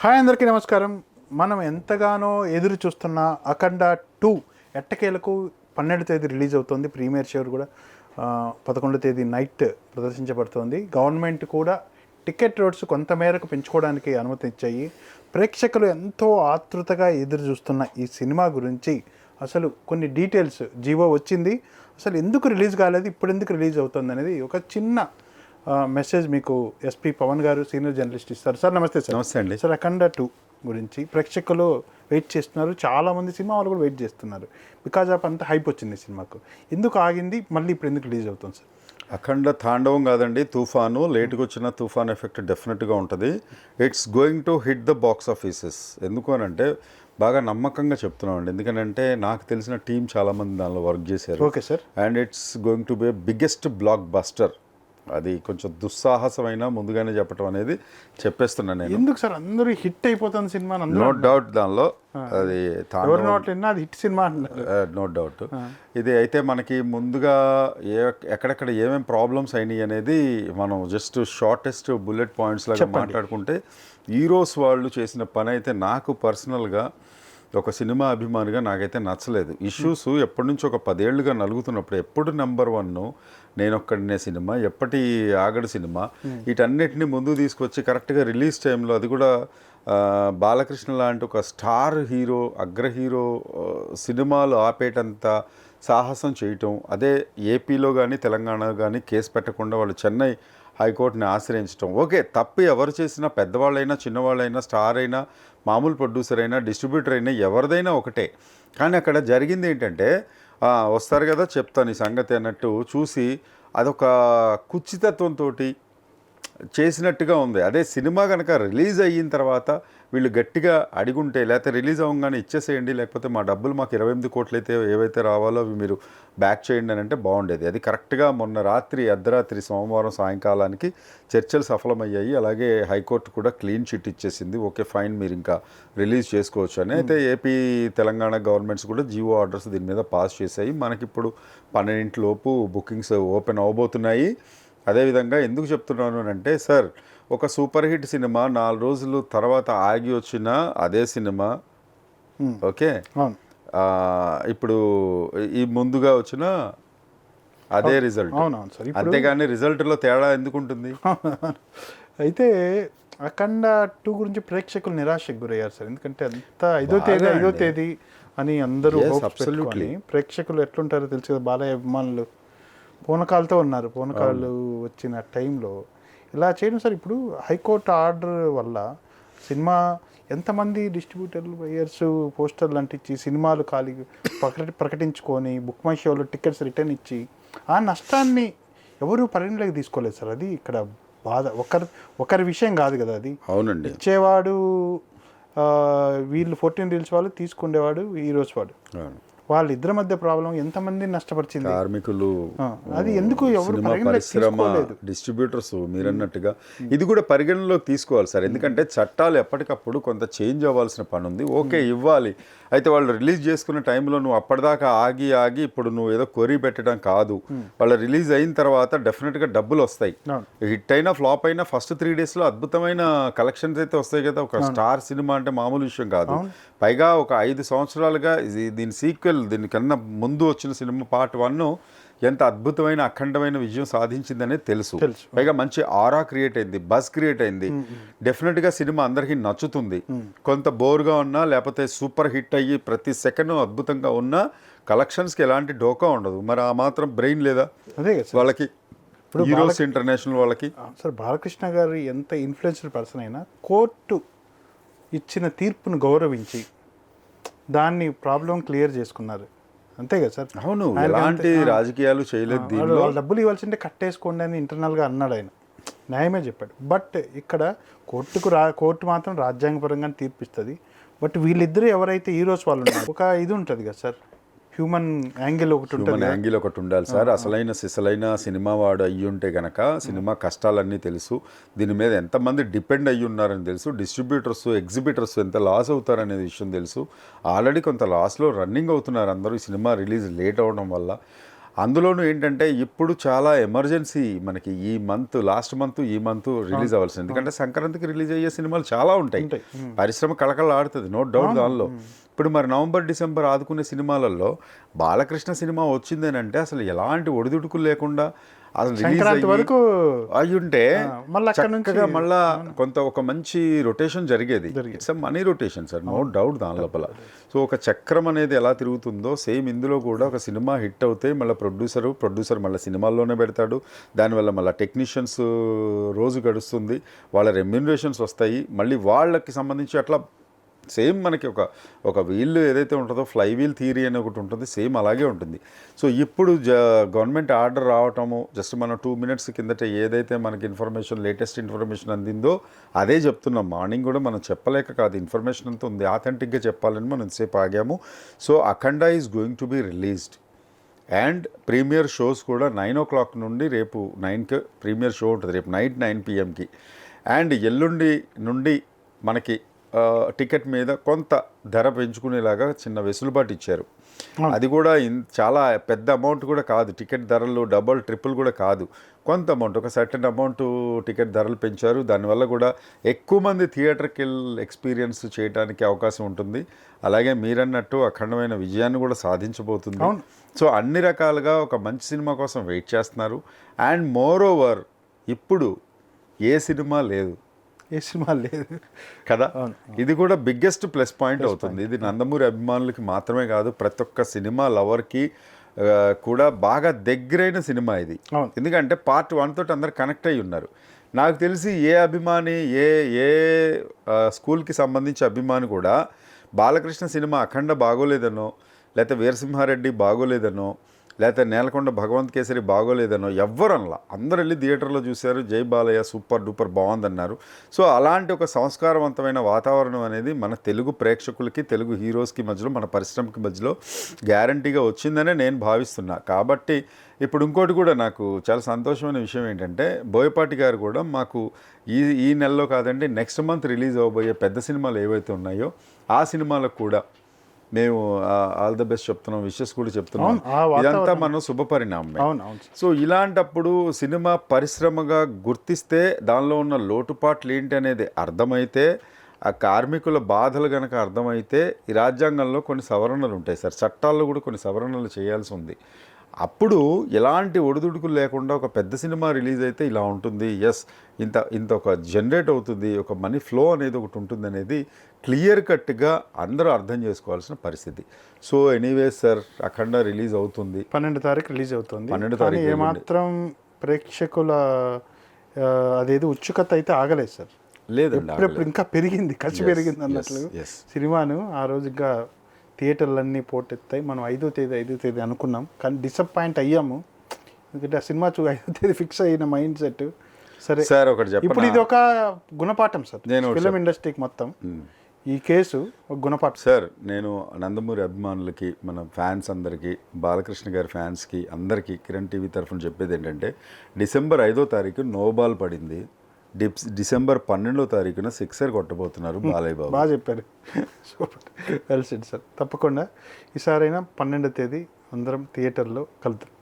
Hi అందరికీ నమస్కారం. మనం ఎంతగానో ఎదురు చూస్తున్న అఖండ టూ ఎట్టకేలకు పన్నెండు తేదీ రిలీజ్ అవుతుంది. ప్రీమియర్ షోర్ కూడా పదకొండు పదకొండో తేదీ నైట్ ప్రదర్శించబడుతోంది. గవర్నమెంట్ కూడా టికెట్ రోడ్స్ కొంతమేరకు పెంచుకోవడానికి అనుమతి ఇచ్చాయి. ప్రేక్షకులు ఎంతో ఆతృతగా ఎదురు చూస్తున్న ఈ సినిమా గురించి అసలు కొన్ని డీటెయిల్స్ జీవో వచ్చింది. అసలు ఎందుకు రిలీజ్ కాలేదు ఇప్పుడు ఎందుకు రిలీజ్ అవుతుంది అనేది ఒక చిన్న మెసేజ్ మీకు ఎస్పీ పవన్ గారు సీనియర్ జర్నలిస్ట్ ఇస్తారు. సార్ నమస్తే సార్. నమస్తే అండి. సార్ అఖండ టూ గురించి ప్రేక్షకులు వెయిట్ చేస్తున్నారు. చాలా మంది సినిమా వాళ్ళు కూడా వెయిట్ చేస్తున్నారు. బికాజ్ ఆఫ్ అంత హైప్ వచ్చింది సినిమాకు. ఎందుకు ఆగింది? మళ్ళీ ఇప్పుడు ఎందుకు రిలీజ్ అవుతుంది సార్? అఖండ తాండవం కాదండి తుఫాను లేట్గా వచ్చిన తుఫాన్ ఎఫెక్ట్ డెఫినెట్గా ఉంటుంది. It's going to hit the box offices ఎందుకు అని అంటే బాగా నమ్మకంగా చెప్తున్నాం అండి ఎందుకంటే నాకు తెలిసిన టీం చాలామంది దానిలో వర్క్ చేశారు. Okay sir. And it's going to be biggest blockbuster అది కొంచెం దుస్సాహసమైన ముందుగానే చెప్పడం అనేది చెప్పేస్తున్నాను నేను. ఎందుకు సార్? అందరూ హిట్ అయిపోతుంది సినిమా నో డౌట్ దానిలో అది అది హిట్ సినిమా నో డౌట్. ఇది అయితే మనకి ముందుగా ఏ ఎక్కడెక్కడ ఏమేమి ప్రాబ్లమ్స్ అయినాయి అనేది మనం జస్ట్ షార్టెస్ట్ బుల్లెట్ పాయింట్స్ లాగా మాట్లాడుకుంటే హీరోస్ వాళ్ళు చేసిన పని అయితే నాకు పర్సనల్గా ఒక సినిమా అభిమానిగా నాకైతే నచ్చలేదు. ఇష్యూస్ ఎప్పటి నుంచి ఒక పదేళ్ళుగా నలుగుతున్నప్పుడు ఎప్పుడు నెంబర్ వన్ నేనొక్కడినే సినిమా ఎప్పటి ఆగడు సినిమా వీటన్నిటిని ముందు తీసుకొచ్చి కరెక్ట్గా రిలీజ్ టైంలో అది కూడా బాలకృష్ణ లాంటి ఒక స్టార్ హీరో అగ్ర హీరో సినిమాలు ఆపేటంత సాహసం చేయటం అదే ఏపీలో కానీ తెలంగాణ కానీ కేసు పెట్టకుండా వాళ్ళు చెన్నై హైకోర్టుని ఆశ్రయించడం ఓకే తప్పు ఎవరు చేసినా పెద్దవాళ్ళైనా చిన్నవాళ్ళైనా స్టార్ అయినా మామూలు ప్రొడ్యూసర్ అయినా డిస్ట్రిబ్యూటర్ అయినా ఎవరిదైనా ఒకటే. కానీ అక్కడ జరిగింది ఏంటంటే వస్తారు కదా చెప్తాను ఈ సంగతి అన్నట్టు చూసి అదొక కుచ్చితత్వంతో చేసినట్టుగా ఉంది. అదే సినిమా కనుక రిలీజ్ అయిన తర్వాత వీళ్ళు గట్టిగా అడిగుంటే లేకపోతే రిలీజ్ అవ్వగానే ఇచ్చేసేయండి లేకపోతే మా డబ్బులు మాకు ఇరవై ఎనిమిది కోట్లు అయితే ఏవైతే రావాలో అవి మీరు బ్యాక్ చేయండి అని అంటే బాగుండేది. అది కరెక్ట్గా మొన్న రాత్రి అర్ధరాత్రి సోమవారం సాయంకాలానికి చర్చలు సఫలమయ్యాయి. అలాగే హైకోర్టు కూడా క్లీన్ చిట్ ఇచ్చేసింది. ఓకే ఫైన్ మీరు ఇంకా రిలీజ్ చేసుకోవచ్చు అని. అయితే ఏపీ తెలంగాణ గవర్నమెంట్స్ కూడా జియో ఆర్డర్స్ దీని మీద పాస్ చేశాయి. మనకిప్పుడు పన్నెండింటిలోపు బుకింగ్స్ ఓపెన్ అవబోతున్నాయి అదేవిధంగా ఎందుకు చెప్తున్నాను అంటే సార్ ఒక సూపర్ హిట్ సినిమా నాలుగు రోజులు తర్వాత ఆగి వచ్చిన అదే సినిమా. ఓకే? ఇప్పుడు ఈ ముందుగా వచ్చిన అదే రిజల్ట్. అంతేగాని రిజల్ట్లో తేడా ఎందుకు ఉంటుంది అయితే అఖండ టూ గురించి ప్రేక్షకులు నిరాశకు గురయ్యారు సార్. ఎందుకంటే అంత ఐదో తేదీ ఐదో. తేదీ అని అందరూ ప్రేక్షకులు ఎట్లుంటారో తెలుసు కదా బాలయ్య అభిమానులు. పూనకాలతో ఉన్నారు. పూనకాలు వచ్చిన టైంలో ఇలా చేయడం సార్ ఇప్పుడు హైకోర్టు ఆర్డర్ వల్ల సినిమా ఎంతమంది డిస్ట్రిబ్యూటర్లు బయర్స్ పోస్టర్లు అంటించి సినిమాలు ఖాళీ ప్రకటి ప్రకటించుకొని బుక్ మై షోలో టికెట్స్ రిటర్న్ ఇచ్చి ఆ నష్టాన్ని ఎవరు పరిగణలోకి తీసుకోలేదు సార్? అది ఇక్కడ బాధ. ఒకరి ఒకరి విషయం కాదు కదా అది. అవునండి. ఇచ్చేవాడు వీళ్ళు ఫోర్టీన్ రీల్స్ వాళ్ళు తీసుకునేవాడు హీరోస్ వాడు. వాళ్ళిద్దరి మధ్య ప్రాబ్లం ఎంతమంది నష్టపరిచింది? కార్మికులు అది ఎందుకు ఎవరు పరిశ్రమ డిస్ట్రిబ్యూటర్స్ మీరన్నట్టుగా ఇది కూడా పరిగణలోకి తీసుకోవాలి సార్. ఎందుకంటే చట్టాలు ఎప్పటికప్పుడు కొంత చేంజ్ అవ్వాల్సిన పని ఉంది ఓకే ఇవ్వాలి. అయితే వాళ్ళు రిలీజ్ చేసుకున్న టైంలో నువ్వు అప్పటిదాకా ఆగి ఆగి ఇప్పుడు నువ్వు ఏదో కొరి పెట్టడం కాదు. వాళ్ళ రిలీజ్ అయిన తర్వాత డెఫినెట్గా డబ్బులు వస్తాయి. హిట్ అయినా ఫ్లాప్ అయినా ఫస్ట్ త్రీ డేస్లో అద్భుతమైన కలెక్షన్స్ అయితే వస్తాయి కదా. ఒక స్టార్ సినిమా అంటే మామూలు విషయం కాదు. పైగా ఒక ఐదు సంవత్సరాలుగా దీని సీక్వెల్ దీనికన్నా ముందు వచ్చిన సినిమా పార్ట్ వన్ ఎంత అద్భుతమైన అఖండమైన విజయం సాధించిందనేది తెలుసు. తెలుసు. పైగా మంచి ఆరా క్రియేట్ అయింది బస్ క్రియేట్ అయింది. డెఫినెట్గా సినిమా అందరికీ నచ్చుతుంది. కొంత బోర్గా ఉన్నా లేకపోతే సూపర్ హిట్ అయ్యి ప్రతి సెకండ్ అద్భుతంగా ఉన్నా కలెక్షన్స్కి ఎలాంటి డోకా ఉండదు. మరి ఆ మాత్రం బ్రెయిన్ లేదా? వాళ్ళకి హీరోస్ ఇంటర్నేషనల్ వాళ్ళకి. సార్ బాలకృష్ణ గారు ఎంత ఇన్ఫ్లుయెన్స్డ్ పర్సన్ అయినా కోర్టు ఇచ్చిన తీర్పును గౌరవించి దాన్ని ప్రాబ్లం క్లియర్ చేసుకున్నారు. అంతే కదా సార్? అవును ఎలాంటి. రాజకీయాలు చేయలేదు దీనిలో. వాళ్ళు డబ్బులు ఇవ్వాల్సింటే కట్టేసుకోండి అని ఇంటర్నల్గా అన్నాడు ఆయన. న్యాయమే చెప్పాడు. బట్ ఇక్కడ కోర్టుకు రా కోర్టు మాత్రం రాజ్యాంగపరంగా తీర్పిస్తుంది. బట్ వీళ్ళిద్దరూ ఎవరైతే హీరోస్ వాళ్ళు ఉన్నారు ఒక ఇది ఉంటుంది కదా సార్? హ్యూమన్ యాంగిల్ ఒకటి హ్యూమన్ యాంగిల్ ఒకటి ఉండాలి సార్. అసలైన సిసలైన సినిమా వాడు అయ్యి ఉంటే గనక సినిమా కష్టాలన్నీ తెలుసు. దీని మీద ఎంతమంది డిపెండ్ అయ్యి ఉన్నారని తెలుసు. డిస్ట్రిబ్యూటర్స్ ఎగ్జిబిటర్స్ ఎంత లాస్ అవుతారనే విషయం తెలుసు. ఆల్రెడీ కొంత లాస్లో రన్నింగ్ అవుతున్నారు అందరూ. ఈ సినిమా రిలీజ్ లేట్ అవ్వడం వల్ల. అందులోనూ ఏంటంటే ఇప్పుడు చాలా ఎమర్జెన్సీ మనకి ఈ మంత్ లాస్ట్ మంత్ ఈ మంత్ రిలీజ్ అవ్వాల్సింది. ఎందుకంటే సంక్రాంతికి రిలీజ్ అయ్యే సినిమాలు చాలా ఉంటాయి. పరిశ్రమ కళకళ ఆడుతుంది నో డౌట్ దానిలో. ఇప్పుడు మరి నవంబర్ డిసెంబర్ ఆదుకునే సినిమాలలో బాలకృష్ణ సినిమా వచ్చిందని అంటే అసలు ఎలాంటి ఒడిదుడుకులు లేకుండా అసలు రిలీజ్ వరకు అయి ఉంటే మళ్ళీ చక్కగా మళ్ళా కొంత ఒక మంచి రొటేషన్ జరిగేది. It's money rotation sir no doubt దాని లోపల. సో ఒక చక్రం అనేది ఎలా తిరుగుతుందో సేమ్ ఇందులో కూడా ఒక సినిమా హిట్ అవుతే మళ్ళీ ప్రొడ్యూసర్ ప్రొడ్యూసర్ మళ్ళీ సినిమాల్లోనే పెడతాడు. దానివల్ల మళ్ళీ టెక్నీషియన్స్ రోజు గడుస్తుంది. వాళ్ళ రెమ్యూనరేషన్స్ వస్తాయి. మళ్ళీ వాళ్ళకి సంబంధించి అట్లా సేమ్ మనకి ఒక ఒక వీల్ ఏదైతే ఉంటుందో ఫ్లై వీల్ థియరీ అని ఒకటి ఉంటుంది సేమ్ అలాగే ఉంటుంది. సో ఇప్పుడు జ గవర్నమెంట్ ఆర్డర్ రావటము జస్ట్ మన టూ మినిట్స్ కిందట ఏదైతే మనకి ఇన్ఫర్మేషన్ లేటెస్ట్ ఇన్ఫర్మేషన్ అందిందో అదే చెప్తున్నాం. మార్నింగ్ కూడా మనం చెప్పలేక కాదు ఇన్ఫర్మేషన్ అంతా ఉంది. ఆథెంటిక్గా చెప్పాలని మనం ఇంతసేపు ఆగాము. So Akhanda is going to be released. And premiere shows కూడా నైన్ ఓ క్లాక్ నుండి రేపు నైన్కి ప్రీమియర్ షో ఉంటుంది. రేపు నైట్ నైన్ పిఎంకి. అండ్ ఎల్లుండి నుండి మనకి టికెట్ మీద కొంత ధర పెంచుకునేలాగా చిన్న వెసులుబాటు ఇచ్చారు. అది కూడా ఇన్- చాలా పెద్ద అమౌంట్ కూడా కాదు. టికెట్ ధరలు డబల్ ట్రిపుల్ కూడా కాదు. కొంత అమౌంట్ ఒక సర్టన్ అమౌంట్ టికెట్ ధరలు పెంచారు. దానివల్ల కూడా ఎక్కువ మంది థియేటర్కి వెళ్ళి ఎక్స్పీరియన్స్ చేయడానికి అవకాశం ఉంటుంది. అలాగే మీరన్నట్టు అఖండమైన విజయాన్ని కూడా సాధించబోతుంది. సో అన్ని రకాలుగా ఒక మంచి సినిమా కోసం వెయిట్ చేస్తున్నారు. అండ్ మోర్ ఓవర్ ఇప్పుడు ఏ సినిమా లేదు. ఏ సినిమా లేదు. కదా? ఇది కూడా బిగ్గెస్ట్ ప్లస్ పాయింట్ అవుతుంది. ఇది నందమూరి అభిమానులకి మాత్రమే కాదు ప్రతి ఒక్క సినిమా లవర్కి కూడా బాగా దగ్గరైన సినిమా ఇది. ఎందుకంటే పార్ట్ వన్ తోటి అందరు కనెక్ట్ అయి ఉన్నారు. నాకు తెలిసి ఏ అభిమాని ఏ ఏ స్కూల్కి సంబంధించి అభిమాని కూడా బాలకృష్ణ సినిమా అఖండ బాగోలేదనో లేకపోతే వీరసింహారెడ్డి బాగోలేదనో లేకపోతే నేలకొండ భగవంత్ కేసరి బాగోలేదనో ఎవ్వరు అనలా అందరు వెళ్ళి థియేటర్లో చూశారు. జై బాలయ్య సూపర్ డూపర్ బాగుందన్నారు. సో అలాంటి ఒక సంస్కారవంతమైన వాతావరణం అనేది మన తెలుగు ప్రేక్షకులకి తెలుగు హీరోస్కి మధ్యలో మన పరిశ్రమకి మధ్యలో గ్యారంటీగా వచ్చిందనే నేను భావిస్తున్నా. కాబట్టి ఇప్పుడు ఇంకోటి కూడా నాకు చాలా సంతోషమైన విషయం ఏంటంటే బోయపాటి గారు కూడా మాకు ఈ ఈ నెలలో కాదండి నెక్స్ట్ మంత్ రిలీజ్ అవబోయే పెద్ద సినిమాలు ఏవైతే ఉన్నాయో ఆ సినిమాలకు కూడా మేము ఆల్ ద బెస్ట్ చెప్తున్నాం విషెస్ కూడా చెప్తున్నాం. ఇదంతా మనం శుభ పరిణామమే. అవును అవును. సార్ సో ఇలాంటప్పుడు సినిమా పరిశ్రమగా గుర్తిస్తే దానిలో ఉన్న లోటుపాట్లు ఏంటి అనేది అర్థమైతే ఆ కార్మికుల బాధలు కనుక అర్థమైతే ఈ రాజ్యాంగంలో కొన్ని సవరణలు ఉంటాయి సార్. చట్టాల్లో కూడా కొన్ని సవరణలు చేయాల్సి ఉంది. అప్పుడు ఎలాంటి ఒడిదుడుకులు లేకుండా ఒక పెద్ద సినిమా రిలీజ్ అయితే ఇలా ఉంటుంది. ఎస్ ఇంత ఇంత ఒక జనరేట్ అవుతుంది. ఒక మనీ ఫ్లో అనేది ఒకటి ఉంటుంది అనేది క్లియర్ కట్గా అందరూ అర్థం చేసుకోవాల్సిన పరిస్థితి. So anyway sir Akhanda release అవుతుంది. పన్నెండు తారీఖు రిలీజ్ అవుతుంది. పన్నెండు తారీఖు ఏమాత్రం ప్రేక్షకుల అదేదో ఉత్సుకత అయితే ఆగలేదు సార్. లేదండి ఇప్పుడప్పుడు ఇంకా పెరిగింది ఖర్చు పెరిగింది అన్నట్లు. సినిమాను ఆ రోజు ఇంకా థియేటర్లన్నీ పోటెత్తాయి. మనం ఐదో తేదీ ఐదో తేదీ అనుకున్నాం. కానీ డిసప్పాయింట్ అయ్యాము. ఎందుకంటే ఆ సినిమా చూ ఐదో తేదీ ఫిక్స్ అయిన మైండ్ సెట్ సరే సార్ ఒకటి ఇప్పుడు ఇది ఒక గుణపాఠం సార్. నేను ఫిలిం ఇండస్ట్రీకి మొత్తం. ఈ కేసు ఒక గుణపాఠం. సార్ నేను నందమూరి అభిమానులకి మన ఫ్యాన్స్ అందరికీ బాలకృష్ణ గారి ఫ్యాన్స్కి అందరికీ కిరణ్ టీవీ తరఫున చెప్పేది ఏంటంటే డిసెంబర్ ఐదో తారీఖు నోబాల్ పడింది. డిసెంబర్ పన్నెండో తారీఖున సిక్సర్ కొట్టబోతున్నారు బాలయ్య బాబు బాగా చెప్పారు. సూపర్. వెల్ సెడ్ సార్ తప్పకుండా ఈసారైనా పన్నెండో తేదీ అందరం థియేటర్లో కలుద్దాం.